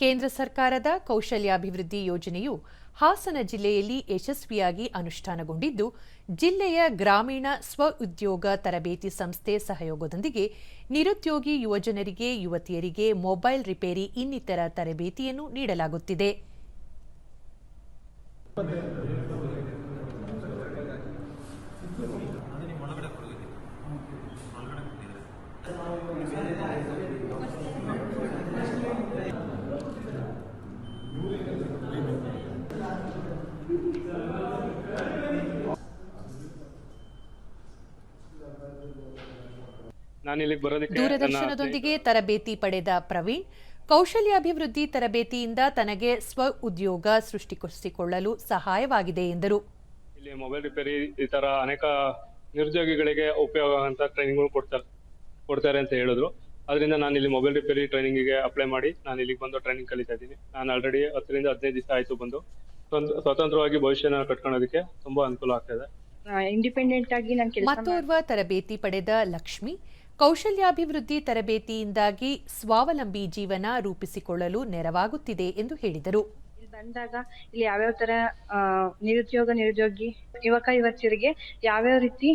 ಕೇಂದ್ರ ಸರ್ಕಾರದ ಕೌಶಲ್ಯಾಭಿವೃದ್ಧಿ ಯೋಜನೆಯು ಹಾಸನ ಜಿಲ್ಲೆಯಲ್ಲಿ ಯಶಸ್ವಿಯಾಗಿ ಅನುಷ್ಠಾನಗೊಂಡಿದ್ದು, ಜಿಲ್ಲೆಯ ಗ್ರಾಮೀಣ ಸ್ವ ಉದ್ಯೋಗ ತರಬೇತಿ ಸಂಸ್ಥೆ ಸಹಯೋಗದೊಂದಿಗೆ ನಿರುದ್ಯೋಗಿ ಯುವಜನರಿಗೆ, ಯುವತಿಯರಿಗೆ ಮೊಬೈಲ್ ರಿಪೇರಿ ಇನ್ನಿತರ ತರಬೇತಿಯನ್ನು ನೀಡಲಾಗುತ್ತಿದೆ. ನಾನು ಇಲ್ಲಿಗೆ ಬರೋದಕ್ಕೆ ದೂರದರ್ಶನದೊಂದಿಗೆ ತರಬೇತಿ ಪಡೆದ ಪ್ರವೀಣ್ ಕೌಶಲ್ಯಾಭಿವೃದ್ಧಿ ತರಬೇತಿಯಿಂದ ತನಗೆ ಸ್ವ ಉದ್ಯೋಗ ಸೃಷ್ಟಿಸಿಕೊಳ್ಳಲು ಸಹಾಯವಾಗಿದೆ ಎಂದರು. ಇಲ್ಲಿ ಮೊಬೈಲ್ ರಿಪೇರಿ ಈ ತರ ಅನೇಕ ನಿರುದ್ಯೋಗಿಗಳಿಗೆ ಉಪಯೋಗ ಅಂತ ಟ್ರೈನಿಂಗ್ ಕೊಡ್ತಾರೆ ಕೊಡ್ತಾರೆ ಅಂತ ಹೇಳಿದ್ರು. ಅದರಿಂದ ನಾನು ಇಲ್ಲಿ ಮೊಬೈಲ್ ರಿಪೇರಿ ಟ್ರೈನಿಂಗಿಗೆ ಅಪ್ಲೈ ಮಾಡಿ ನಾನು ಇಲ್ಲಿಗೆ ಬಂದು ಟ್ರೈನಿಂಗ್ ಕಲಿತಾ ಇದ್ದೀನಿ. ನಾನು ಆಲ್ರೆಡಿ ಹತ್ತರಿಂದ ಹದಿನೈದು ದಿವಸ ಆಯ್ತು ಬಂದು. ಸ್ವಂತ- ಸ್ವತಂತ್ರವಾಗಿ ಭವಿಷ್ಯನ ಕಟ್ಕೊಳ್ಳೋದಕ್ಕೆ ತುಂಬಾ ಅನುಕೂಲ ಆಗ್ತಾ ಇದೆ. ಇಂಡಿಪೆಂಡೆಂಟ್ ಆಗಿ ನಾನು ಕೆಲಸ ಮತ್ತೋರ್ವ ತರಬೇತಿ ಪಡೆದ ಲಕ್ಷ್ಮಿ ಕೌಶಲ್ಯಾಭಿವೃದ್ಧಿ ತರಬೇತಿಯಿಂದಾಗಿ ಸ್ವಾವಲಂಬಿ ಜೀವನ ರೂಪಿಸಿಕೊಳ್ಳಲು ನೆರವಾಗುತ್ತಿದೆ ಎಂದು ಹೇಳಿದರು. ಬಂದಾಗ ಇಲ್ಲಿ ಯಾವ್ಯಾವ ತರ ನಿರುದ್ಯೋಗ, ನಿರುದ್ಯೋಗಿ, ಯುವಕ, ಯುವತಿಯರಿಗೆ ಯಾವ್ಯಾವ ರೀತಿ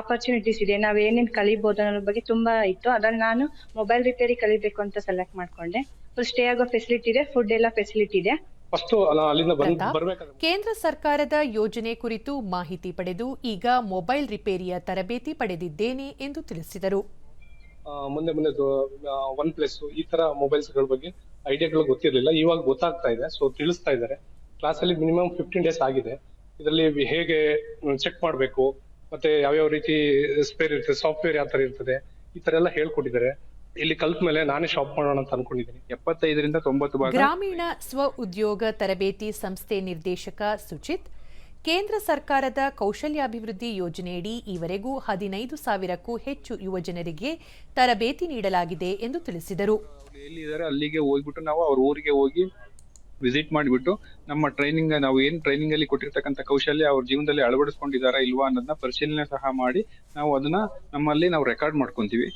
ಆಪರ್ಚುನಿಟೀಸ್ ಇದೆ, ನಾವ್ ಏನೇನ್ ಕಲಿಬಹುದು ಅನ್ನೋ ಬಗ್ಗೆ ತುಂಬಾ ಇತ್ತು. ಅದ್ರಲ್ಲಿ ನಾನು ಮೊಬೈಲ್ ರಿಪೇರಿ ಕಲಿಬೇಕು ಅಂತ ಸೆಲೆಕ್ಟ್ ಮಾಡ್ಕೊಂಡೆ. ಸ್ಟೇ ಆಗೋ ಫೆಸಿಲಿಟಿ ಇದೆ ಫುಡ್ ಎಲ್ಲ ಫೆಸಿಲಿಟಿ ಇದೆ. ಕೇಂದ್ರ ಸರ್ಕಾರದ ಯೋಜನೆ ಕುರಿತು ಮಾಹಿತಿ ಪಡೆದು ಈಗ ಮೊಬೈಲ್ ರಿಪೇರಿಯ ತರಬೇತಿ ಪಡೆದಿದ್ದೇನೆ ಎಂದು ತಿಳಿಸಿದರು. ಮುಂದೆ ಮುಂದೆ ಒನ್ ಪ್ಲಸ್ ಈ ತರ ಮೊಬೈಲ್ಸ್ಗಳ ಬಗ್ಗೆ ಐಡಿಯಾಗಳು ಗೊತ್ತಿರಲಿಲ್ಲ. ಇವಾಗ ಗೊತ್ತಾಗ್ತಾ ಇದೆ. ಸೊ ತಿಳಿಸ್ತಾ ಇದ್ದಾರೆ. ಕ್ಲಾಸ್ ಅಲ್ಲಿ ಮಿನಿಮಮ್ ಫಿಫ್ಟೀನ್ ಡೇಸ್ ಆಗಿದೆ. ಇದರಲ್ಲಿ ಹೇಗೆ ಚೆಕ್ ಮಾಡಬೇಕು? ಮತ್ತೆ ಯಾವ್ಯಾವ ರೀತಿ ಸ್ಪೇರ್ ಇರ್ತದೆ ಸಾಫ್ಟ್ವೇರ್ ಯಾವ ತರ ಇರ್ತದೆ? ಈ ತರ ಎಲ್ಲ ಹೇಳ್ಕೊಟ್ಟಿದ್ದಾರೆ. ಇಲ್ಲಿ ಕಲ್ತ ಮೇಲೆ ನಾನೇ ಶಾಪ್ ಮಾಡೋಣ ಅಂತ ಅನ್ಕೊಂಡಿದ್ದೀನಿ. ಎಪ್ಪತ್ತೈದರಿಂದ ತೊಂಬತ್ತು ಭಾಗ. ಗ್ರಾಮೀಣ ಸ್ವ ಉದ್ಯೋಗ ತರಬೇತಿ ಸಂಸ್ಥೆ ನಿರ್ದೇಶಕ ಸುಚಿತ್ ಕೇಂದ್ರ ಸರ್ಕಾರದ ಕೌಶಲ್ಯಾಭಿವೃದ್ಧಿ ಯೋಜನೆಯಡಿ ಈವರೆಗೂ ಹದಿನೈದು ಸಾವಿರಕ್ಕೂ ಹೆಚ್ಚು ಯುವಜನರಿಗೆ ತರಬೇತಿ ನೀಡಲಾಗಿದೆ ಎಂದು ತಿಳಿಸಿದರು. ಎಲ್ಲಿದ್ದಾರೆ ಅಲ್ಲಿಗೆ ಹೋಗ್ಬಿಟ್ಟು ನಾವು ಅವ್ರ ಊರಿಗೆ ಹೋಗಿ ವಿಸಿಟ್ ಮಾಡಿಬಿಟ್ಟು ನಮ್ಮ ಟ್ರೈನಿಂಗ್ ನಾವು ಏನ್ ಟ್ರೈನಿಂಗ್ ಅಲ್ಲಿ ಕೊಟ್ಟಿರ್ತಕ್ಕಂಥ ಕೌಶಲ್ಯ ಅವ್ರ ಜೀವನದಲ್ಲಿ ಅಳವಡಿಸ್ಕೊಂಡಿದಾರಾ ಇಲ್ವಾ ಅನ್ನೋದನ್ನ ಪರಿಶೀಲನೆ ಸಹ ಮಾಡಿ ನಾವು ಅದನ್ನ ನಮ್ಮಲ್ಲಿ ನಾವು ರೆಕಾರ್ಡ್ ಮಾಡ್ಕೊಂತೀವಿ.